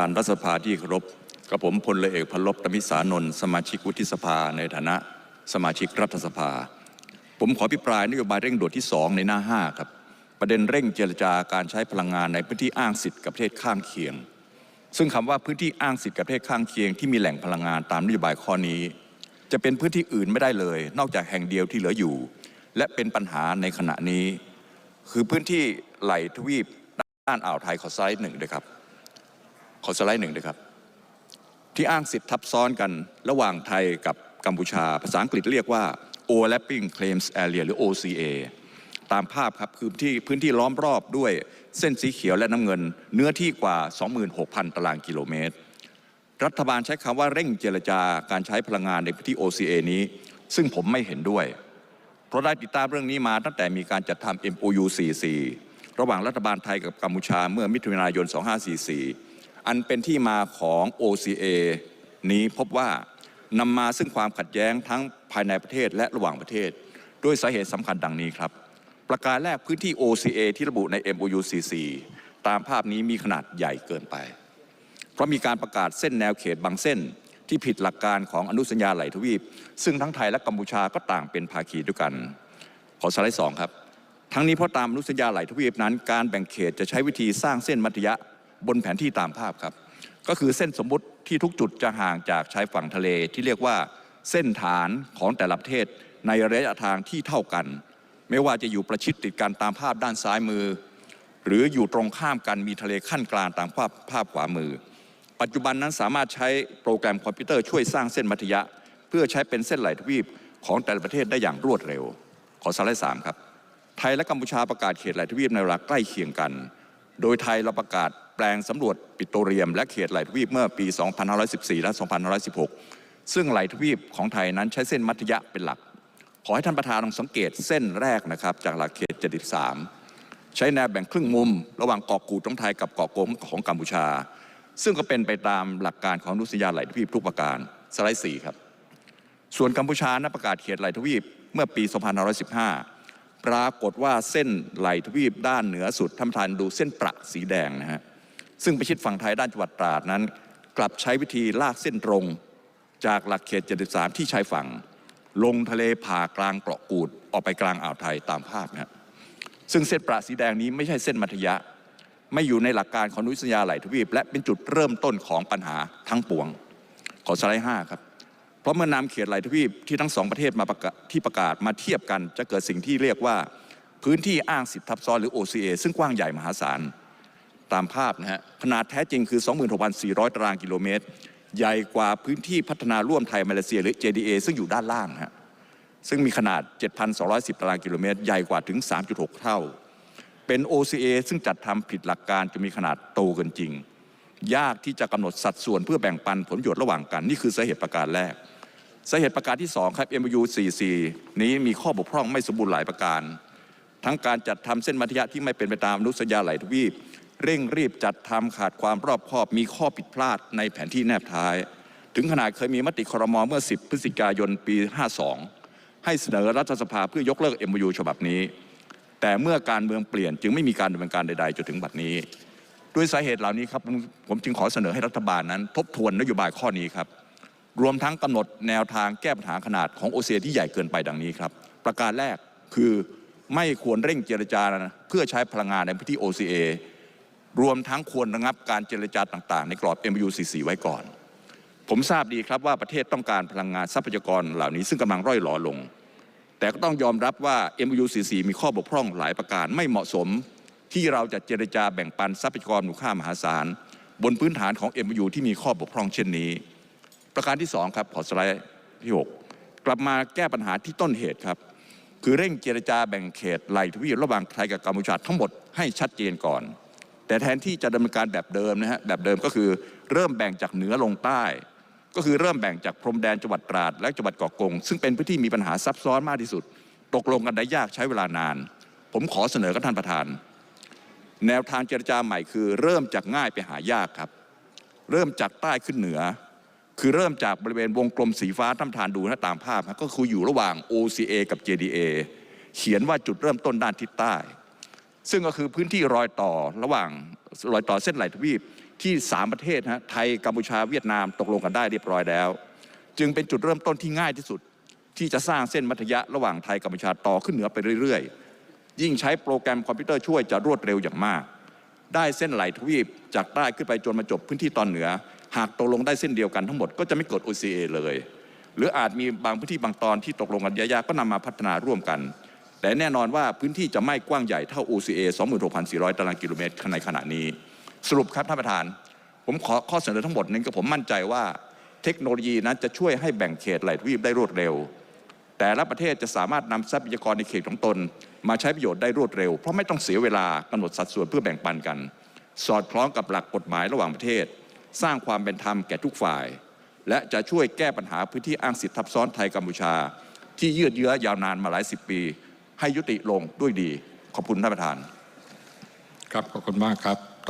ทานรัฐสภาที่เคารพกับผมพลเอกพลบตมิสานนท์สมาชิกวุฒิสภาในฐานะสมาชิกรัฐสภา ผมขอพิปรายนโยบายเร่งด่วนที่ 2 ในหน้า 5 ครับ ประเด็นเร่งเจรจาการใช้พลังงานในพื้นที่อ้างสิทธิ์กับประเทศข้างเคียง ซึ่งคำว่าพื้นที่อ้างสิทธิ์กับประเทศข้างเคียงที่มีแหล่งพลังงานตามนโยบายข้อนี้ จะเป็นพื้นที่อื่นไม่ได้เลย นอกจากแห่งเดียวที่เหลืออยู่ และเป็นปัญหาในขณะนี้ คือพื้นที่ไหลทวีปด้านอ่าวไทยขอไลด์หนึ่งด้วยครับ ขอสไลด์หนึ่งด้วยครับ ที่อ้างสิทธิ์ทับซ้อนกันระหว่างไทยกับกัมพูชา ภาษาอังกฤษเรียกว่า overlapping claims area หรือ OCA ตามภาพครับคือที่พื้นที่ล้อมรอบด้วยเส้นสีเขียวและน้ำเงิน เนื้อที่กว่า 26,000 ตารางกิโลเมตร รัฐบาลใช้คำว่าเร่งเจรจาการใช้พลังงานในพื้นที่ OCA นี้ ซึ่งผมไม่เห็นด้วย เพราะได้ติดตามเรื่องนี้มาตั้งแต่มีการจัดทำ MOU 44ระหว่างรัฐบาลไทยกับกัมพูชาเมื่อมิถุนายน 2544 อันเป็นที่มาของ OCA นี้พบว่านำมาซึ่งความขัดแย้งทั้งภายในประเทศและระหว่างประเทศ ด้วยสาเหตุสำคัญดังนี้ครับ ประการแรกพื้นที่ OCA ที่ระบุใน MOU 44ตามภาพนี้มีขนาดใหญ่เกินไป เพราะมีการประกาศเส้นแนวเขตบางเส้น ที่ผิดหลักการของอนุสัญญาไหลทวีป ซึ่งทั้งไทยและกัมพูชาก็ต่างเป็นภาคีด้วยกัน ขอสไลด์สองครับ ทั้งนี้เพราะตามอนุสัญญาไหลทวีปนั้น การแบ่งเขตจะใช้วิธีสร้างเส้นมัธยะ บนแผนที่ตามภาพครับ ก็คือเส้นสมมุติที่ทุกจุดจะห่างจากชายฝั่งทะเลที่เรียกว่าเส้นฐานของแต่ละประเทศในระยะทางที่เท่ากัน ไม่ว่าจะอยู่ประชิดติดกันตามภาพด้านซ้ายมือ หรืออยู่ตรงข้ามกันมีทะเลขั้นกลางตามภาพภาพขวามือ ปัจจุบันนั้นสามารถใช้โปรแกรมคอมพิวเตอร์ช่วยสร้างเส้นมัธยะ เพื่อใช้เป็นเส้นไหลทวีปของแต่ละประเทศได้อย่างรวดเร็ว ขอสไลด์สามครับ ไทยและกัมพูชาประกาศเขตไหลทวีปในเวลาใกล้เคียงกัน โดยไทยเราประกาศ แปลงสำรวจปิโตรเลียม และเขตไหลทวีปเมื่อปี 2514 และ 2516 ซึ่งไหลทวีปของไทยนั้นใช้เส้นมัธยะเป็นหลัก ขอให้ท่านประธานลองสังเกตเส้นแรกนะครับจากหลักเขต 73 ใช้แนวแบ่งครึ่งมุม ระหว่างเกาะกูดของไทยกับเกาะโกงของกัมพูชา ซึ่งก็เป็นไปตามหลักการของอนุสัญญาไหลทวีปทุกประการสไลด์สี่ครับส่วนกัมพูชานั้นประกาศเขตไหลทวีปเมื่อปี 2515 ปรากฏว่าเส้นไหลทวีปด้านเหนือสุดท่านประธานดูเส้นประสีแดงนะฮะ ซึ่งไปชิดฝั่งไทยด้านจังหวัดตราดนั้น กลับใช้วิธีลากเส้นตรง จากหลักเขต 73 ที่ชายฝั่ง ลงทะเลผ่ากลางเกาะกูดออกไปกลางอ่าวไทยตามภาพนะซึ่งเส้นประสีแดงนี้ไม่ใช่เส้นมัธยะ ไม่อยู่ในหลักการของนุสัญญาไหลทวีป และเป็นจุดเริ่มต้นของปัญหาทั้งปวง ขอสไลด์ห้าครับเพราะเมื่อนำเขตไหลทวีปที่ทั้งสองประเทศมาประกาศที่ประกาศมาเทียบกัน จะเกิดสิ่งที่เรียกว่าพื้นที่อ้างสิทธิทับซ้อนหรือ OCA ซึ่งกว้างใหญ่มหาศาล ตามภาพนะฮะขนาดแท้จริงคือ 26,400 ตารางกิโลเมตร ใหญ่กว่าพื้นที่พัฒนาร่วมไทยมาเลเซียหรือ JDA ซึ่งอยู่ด้านล่างนะฮะซึ่งมีขนาด 7,210 ตารางกิโลเมตร ใหญ่กว่าถึง 3.6 เท่า เป็น OCA ซึ่งจัดทำผิดหลักการจะมีขนาดโตเกินจริง ยากที่จะกำหนดสัดส่วนเพื่อแบ่งปันผลประโยชน์ระหว่างกัน นี่คือสาเหตุประการแรกสาเหตุประการที่ 2 ครับ MOU 44 นี้มีข้อบกพร่องไม่สมบูรณ์หลายประการ ทั้งการจัดทำเส้นมัธยะที่ไม่เป็นไปตามอนุสัญญาหลายทวีป เร่งรีบจัดทำขาดความรอบคอบ มีข้อผิดพลาดในแผนที่แนบท้าย ถึงขนาดเคยมีมติครมเมื่อ 10 พฤศจิกายนปี 52 ให้เสนอรัฐสภาเพื่อยกเลิก MOU ฉบับนี้ แต่เมื่อการเมืองเปลี่ยนจึงไม่มีการดำเนินการใดๆจนถึงบัดนี้ ด้วยสาเหตุเหล่านี้ครับผมจึงขอเสนอให้รัฐบาลนั้น ทบทวนนโยบายข้อนี้ครับรวมทั้งกำหนดแนวทางแก้ปัญหาขนาดของโอเซียที่ใหญ่เกินไปดังนี้ครับ ประการแรกคือไม่ควรเร่งเจรจาเพื่อใช้พลังงานในพื้นที่ OCA รวมทั้งควรระงับการเจรจาต่างๆ ในกรอบ MU 44ไว้ก่อน ผมทราบดีครับว่าประเทศต้องการพลังงานทรัพยากรเหล่านี้ซึ่งกำลังร่อยหลอลง แต่ก็ต้องยอมรับว่า MU 44มีข้อบกพร่องหลายประการไม่เหมาะสม ที่เราจะเจรจาแบ่งปันทรัพยากรมูลค่ามหาศาล บนพื้นฐานของ MU ที่มีข้อบกพร่องเช่นนี้ ประการที่สองครับขอสไลด์ที่หกกลับมาแก้ปัญหาที่ต้นเหตุครับคือเร่งเจรจาแบ่งเขตไหลทวีประหว่างไทยกับกัมพูชาทั้งหมดให้ชัดเจนก่อน แต่แทนที่จะดำเนินการแบบเดิมนะฮะแบบเดิมก็คือเริ่มแบ่งจากเหนือลงใต้ ก็คือเริ่มแบ่งจากพรมแดนจังหวัดตราดและจังหวัดเกาะกง ซึ่งเป็นพื้นที่มีปัญหาซับซ้อนมากที่สุด ตกลงกันได้ยากใช้เวลานาน ผมขอเสนอกับท่านประธาน แนวทางเจรจาใหม่คือ เริ่มจากง่ายไปหายากครับ เริ่มจากใต้ขึ้นเหนือ คือเริ่มจากบริเวณวงกลมสีฟ้าท่านประธานดูนะตามภาพนะก็คืออยู่ระหว่าง OCA กับ JDA เขียนว่าจุดเริ่มต้นด้านทิศใต้ ซึ่งก็คือพื้นที่รอยต่อระหว่างรอยต่อเส้นไหลทวีปที่สามประเทศฮะไทยกัมพูชาเวียดนามตกลงกันได้เรียบร้อยแล้ว จึงเป็นจุดเริ่มต้นที่ง่ายที่สุด ที่จะสร้างเส้นมัธยะระหว่างไทยกัมพูชาต่อขึ้นเหนือไปเรื่อยๆ ยิ่งใช้โปรแกรมคอมพิวเตอร์ช่วยจะรวดเร็วอย่างมาก ได้เส้นไหลทวีปจากใต้ขึ้นไปจนมาจบพื้นที่ตอนเหนือ หากตกลงได้เส้นเดียวกันทั้งหมดก็จะไม่เกิด OCA เลย หรืออาจมีบางพื้นที่บางตอนที่ตกลงกันยากๆก็นำมาพัฒนาร่วมกัน แต่แน่นอนว่าพื้นที่จะไม่กว้างใหญ่เท่า OCA 26,400 ตารางกิโลเมตรในขณะนี้ สรุปครับท่านประธาน ผมขอข้อเสนอทั้งหมดนี้ก็ผมมั่นใจว่าเทคโนโลยีนั้นจะช่วยให้แบ่งเขตไหลทวีปได้รวดเร็ว แต่ละประเทศจะสามารถนำทรัพยากรในเขตของตน มาใช้ประโยชน์ได้รวดเร็ว เพราะไม่ต้องเสียเวลากำหนดสัดส่วนเพื่อแบ่งปันกัน สอดคล้องกับหลักกฎหมายระหว่างประเทศ สร้างความเป็นธรรมแก่ทุกฝ่าย และจะช่วยแก้ปัญหาพื้นที่อ้างสิทธิทับซ้อนไทยกัมพูชา ที่ยืดเยื้อยาวนานมาหลายสิบปี ให้ยุติลงด้วยดี ขอบคุณท่านประธาน ครับขอบคุณมากครับ